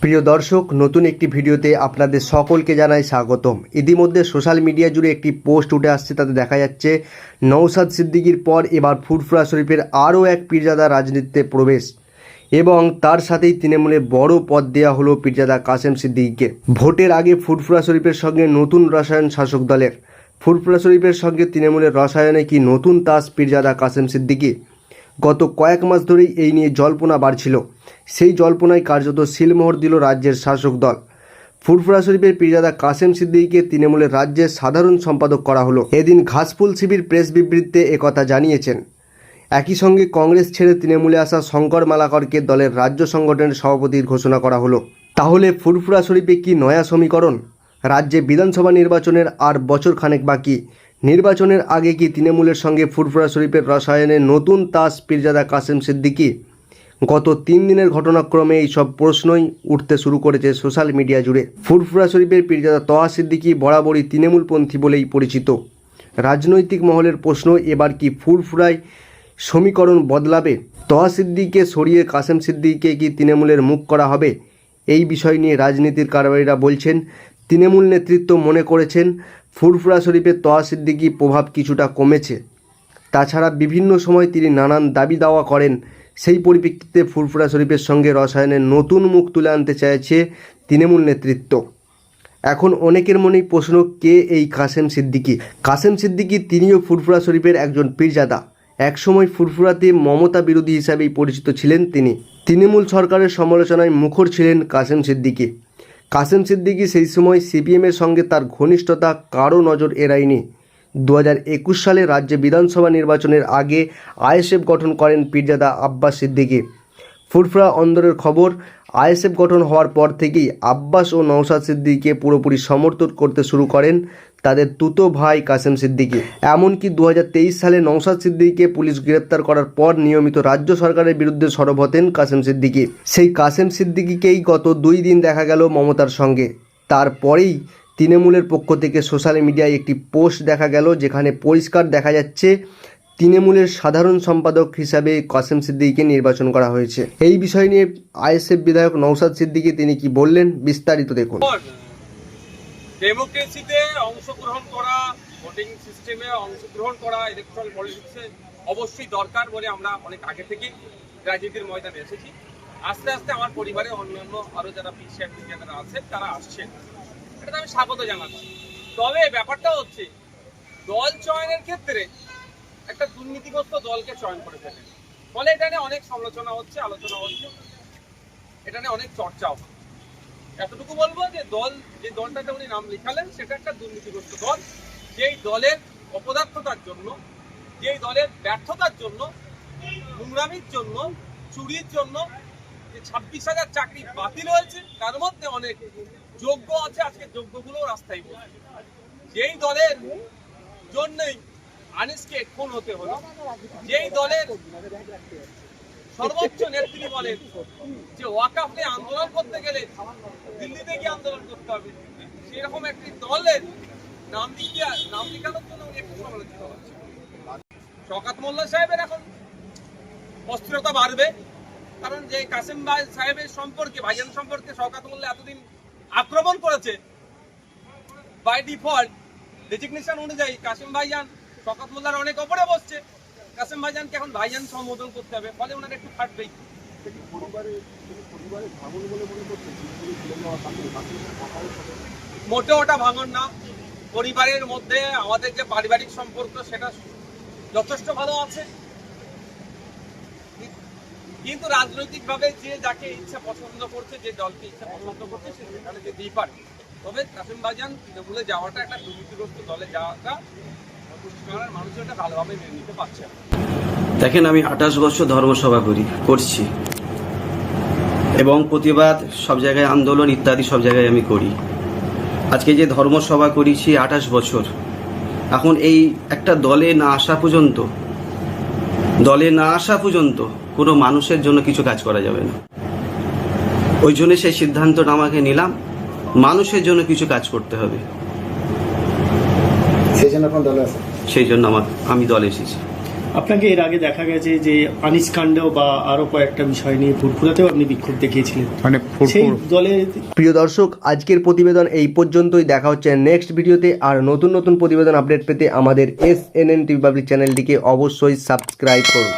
প্রিয় দর্শক, নতুন একটি ভিডিওতে আপনাদের সকলকে জানাই স্বাগতম। ইতিমধ্যে সোশ্যাল মিডিয়া জুড়ে একটি পোস্ট উঠে আসছে, তাতে দেখা যাচ্ছে নৌসাদ সিদ্দিকির পর এবার ফুরফুরা শরীফের আরও এক পীরজাদা রাজনীতিতে প্রবেশ এবং তার সাথেই তৃণমূলের বড় পদ দেওয়া হলো পীরজাদা কাসেম সিদ্দিকিকে। ভোটের আগে ফুরফুরা শরীফের সঙ্গে নতুন রসায়ন শাসক দলের। ফুরফুরা শরীফের সঙ্গে তৃণমূলের রসায়নে কি নতুন তাস পীরজাদা কাসেম সিদ্দিকি গত কয়েক মাস ধরেই এই নিয়ে জল্পনা বাড়ছিল। সেই জল্পনায় কার্যত সিলমোহর দিল রাজ্যের শাসক দল। ফুরফুরা শরীফের পীরজাদা কাসেম সিদ্দিকীকে তৃণমূলের রাজ্যের সাধারণ সম্পাদক করা হলো। এদিন ঘাসফুল শিবির প্রেস বিবৃতিতে একথা জানিয়েছেন। একই সঙ্গে কংগ্রেস ছেড়ে তৃণমূলে আসা শঙ্কর মালাকরকে দলের রাজ্য সংগঠনের সভাপতির ঘোষণা করা হলো। তাহলে ফুরফুরা শরীফে কি নয়া সমীকরণ? রাজ্যে বিধানসভা নির্বাচনের আর বছর খানেক বাকি। নির্বাচনের আগে কি তৃণমূলের সঙ্গে ফুরফুরা শরীফের রসায়নে নতুন তাস পীরজাদা কাসেম সিদ্দিকী গত তিন দিনের ঘটনাক্রমে এই সব প্রশ্নই উঠতে শুরু করেছে সোশ্যাল মিডিয়া জুড়ে। ফুরফুরা শরীফের পীরজাদা তহা সিদ্দিকী বরাবরই তৃণমূলপন্থী বলেই পরিচিত। রাজনৈতিক মহলের প্রশ্ন, এবার কি ফুরফুরায় সমীকরণ বদলাবে? তহা সিদ্দিককে সরিয়ে কাসেম সিদ্দিককে কি তৃণমূলের মুখ করা হবে? এই বিষয় নিয়ে রাজনীতির কারবারিরা বলছেন, তৃণমূল নেতৃত্ব মনে করেছেন, ফুরফুরা শরীফের তহা সিদ্দিকি প্রভাব কিছুটা কমেছে। তাছাড়া বিভিন্ন সময় তিনি নানান দাবি দাওয়া করেন সেই পরিপ্রেক্ষিতে ফুরফুরা শরীফের সঙ্গে রসায়নের নতুন মুখ তুলে আনতে চাইছে তৃণমূল নেতৃত্ব। এখন অনেকের মনেই প্রশ্ন, কে এই কাসেম সিদ্দিকী? কাসেম সিদ্দিকী তিনিও ফুরফুরা শরীফের একজন পীরজাদা। একসময় ফুরফুরাতে মমতা বিরোধী হিসাবেই পরিচিত ছিলেন তিনি। তৃণমূল সরকারের সমালোচনায় মুখর ছিলেন কাসেম সিদ্দিকী। কাসেম সিদ্দিকি সেই সময় সিপিএমের সঙ্গে তার ঘনিষ্ঠতা কারও নজর এড়ায়নি। দু সালে রাজ্যে বিধানসভা নির্বাচনের আগে আইএসএফ গঠন করেন পীরজাদা আব্বাস সিদ্দিকী। ফুরফুরা অন্দরের খবর, আইএসএফ গঠন হওয়ার পর থেকেই আব্বাস ও নওশাদ সিদ্দিকীকে পুরোপুরি সমর্থন করতে শুরু করেন তাদের তুতো ভাই কাসেম সিদ্দিকী। এমনকি দু হাজার তেইশ সালে নওশাদ সিদ্দিকীকে পুলিশ গ্রেপ্তার করার পর নিয়মিত রাজ্য সরকারের বিরুদ্ধে সরব হতেন কাসেম সিদ্দিকী। সেই কাসেম সিদ্দিকিকেই গত দুই দিন দেখা গেল মমতার সঙ্গে। তারপরেই তৃণমূলের পক্ষ থেকে সোশ্যাল মিডিয়ায় একটি পোস্ট দেখা গেল যেখানে পরিষ্কার দেখা যাচ্ছে তৃণমূলের সাধারণ সম্পাদক হিসাবে কাসেম সিদ্দিকীকে নির্বাচন করা হয়েছে। এই বিষয় নিয়ে আইএসএফ বিধায়ক নৌসাদ সিদ্দিকী তিনি কি বললেন বিস্তারিত দেখুন। ডেমোক্রেসিতে অংশগ্রহণ করা, ভোটিং সিস্টেমে অংশগ্রহণ করা ইলেকট্রাল পলিটিক্সে অবশ্যই দরকার বলে আমরা অনেক আগে থেকেই রাজনীতির ময়দানে এসেছি। আস্তে আস্তে আমার পরিবারে অন্যান্য আরও যারা পিছিয়ে যারা আছেন, তারা আসছেন। এটা আমি স্বাগত জানাচ্ছি। তবে ব্যাপারটা হচ্ছে, দল চয়নের ক্ষেত্রে একটা দুর্নীতিগ্রস্ত দলকে চয়ন করে ফেলে। ফলে এটা নিয়ে অনেক সমালোচনা হচ্ছে, আলোচনা হচ্ছে, এটা নিয়ে অনেক চর্চাও এতটুকু বলব যে দল, যে দলটাতে উনি নাম লিখালেন, সেটা একটা দুর্নীতিগ্রস্ত দল। যেই দলের অপদার্থতার জন্য, যেই দলের ব্যর্থতার জন্য, নোংরামির জন্য, চুরির জন্য যে ছাব্বিশ হাজার চাকরি বাতিল হয়েছে, তার মধ্যে অনেক যোগ্য আছে, আজকে যোগ্যগুলো রাস্তায় বসে। যেই দলের জন্যই আনিসকে খুন হতে হলো, যেই দলের সর্বোচ্চ নেত্রী বলেন যে ওয়াকাফ নিয়ে আন্দোলন করতে গেলে দিল্লিতে গিয়ে আন্দোলন করতে হবে, সেরকম একটি দলের নাম লিখিয়া নাম লিখানোর জন্য একটু সমালোচিত হচ্ছে? শকাত মোল্লা সাহেবের এখন অস্থিরতা বাড়বে, কারণ যে কাসিম ভাই সাহেবের সম্পর্কে, ভাইজান সম্পর্কে শকাত মোল্লা এতদিন আক্রমণ করেছে। বাই ডিফল্ট ডেজিগনেশন অনুযায়ী কাসেম ভাইজান শকাত মোল্লার অনেক ওপরে বসছে। কাসেম ভাইজানকে এখন ভাইজান সম্বোধন করতে হবে ফলে ওনার একটু ফাটবেই। মোটে ওটা ভাঙন না। পরিবারের মধ্যে আমাদের যে পারিবারিক সম্পর্ক সেটা যথেষ্ট ভালো আছে। কিন্তু রাজনৈতিকভাবে যে যাকে ইচ্ছা পছন্দ করছে, যে দলকে ইচ্ছা পছন্দ করছে, সে সেখানে যেতেই পারে। তবে কাসিম বাজান তৃণমূলে যাওয়াটা একটা দুর্নীতিগ্রস্ত দলে যাওয়াটা দেখেন, আমি আঠাশ বছর ধর্মসভা করি, করছি। এবং প্রতিবাদ সব জায়গায়, আন্দোলন ইত্যাদি সব জায়গায় আমি করি। আজকে যে ধর্মসভা করেছি আঠাশ বছর, এখন এই একটা দলে না আসা পর্যন্ত দলে না আসা পর্যন্ত কোনো মানুষের জন্য কিছু কাজ করা যাবে না। ওই জন্য সেই সিদ্ধান্তটা আমাকে নিলাম মানুষের জন্য কিছু কাজ করতে হবে। সেই জন্য দলে সেই জন্য আমার আমি দলে এসেছি। আপনাকে এর আগে দেখা গেছে যে আনিস কাণ্ড বা আরও কয়েকটা বিষয় নিয়ে ফুরফুরাতেও আপনি বিক্ষোভ দেখিয়েছিলেন। মানে সেই দলে দলের প্রিয় দর্শক আজকের প্রতিবেদন এই পর্যন্তই। দেখা হচ্ছে নেক্সট ভিডিওতে। আর নতুন নতুন প্রতিবেদন আপডেট পেতে আমাদের S N N TV public চ্যানেলটিকে অবশ্যই সাবস্ক্রাইব করুন।